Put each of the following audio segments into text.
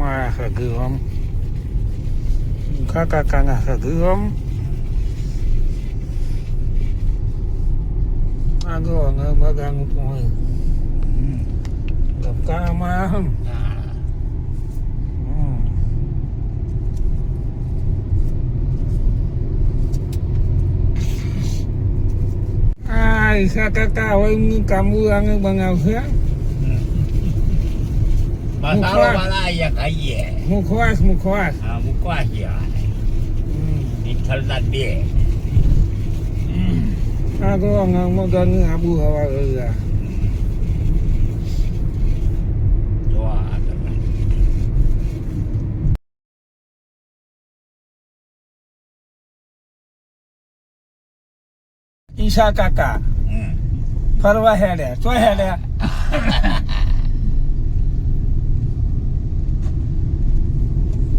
mahagam kakakanahagam agora nga magang po ay gapkama ai sa kakao ay kamu bằng bangaw khác? મસાલો વાળા ખાઈએ મુખવાસ મુખવાસ હા મુખવાસ. વિઠ્ઠલના બે આ તો મગરની ગંગ આબુ જોવા ગયા ઈશા કાકા હમ. ફરવા હેડ્યા ચો હેડ્યા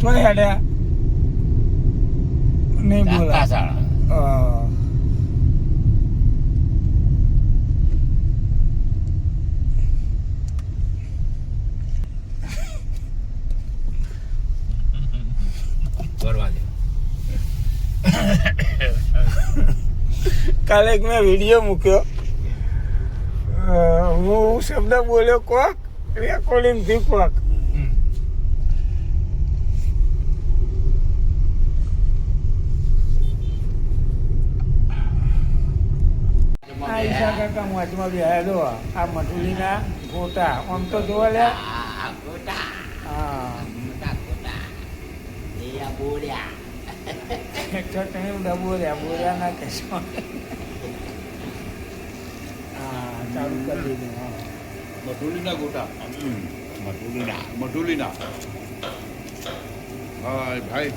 ચો હેડ્યા નહીં બોલા કાલે એક મેં વીડિયો મૂક્યો. હું શબ્દ બોલ્યો કોક રેકોર્ડિંગથી કોક હમ. આ ઈશા કાકા મોજમાં બેહ્યા જો આ મટુલીના ગોટા. આમ તો જોવા લે. ગોટા. હા. મોટા ગોટા. એ આ બોલ્યા ચટણી ડબો રહ્યા બોર્યા. ના કહેશો. હા ચાલુ કરી દીધું હા. મઢુલીના ગોટા. મટુલીના મઢુલીના હા ભાઈ.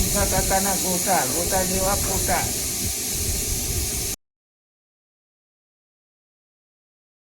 ઈશા કાકાના ગોટા ગોટા જેવા પોટા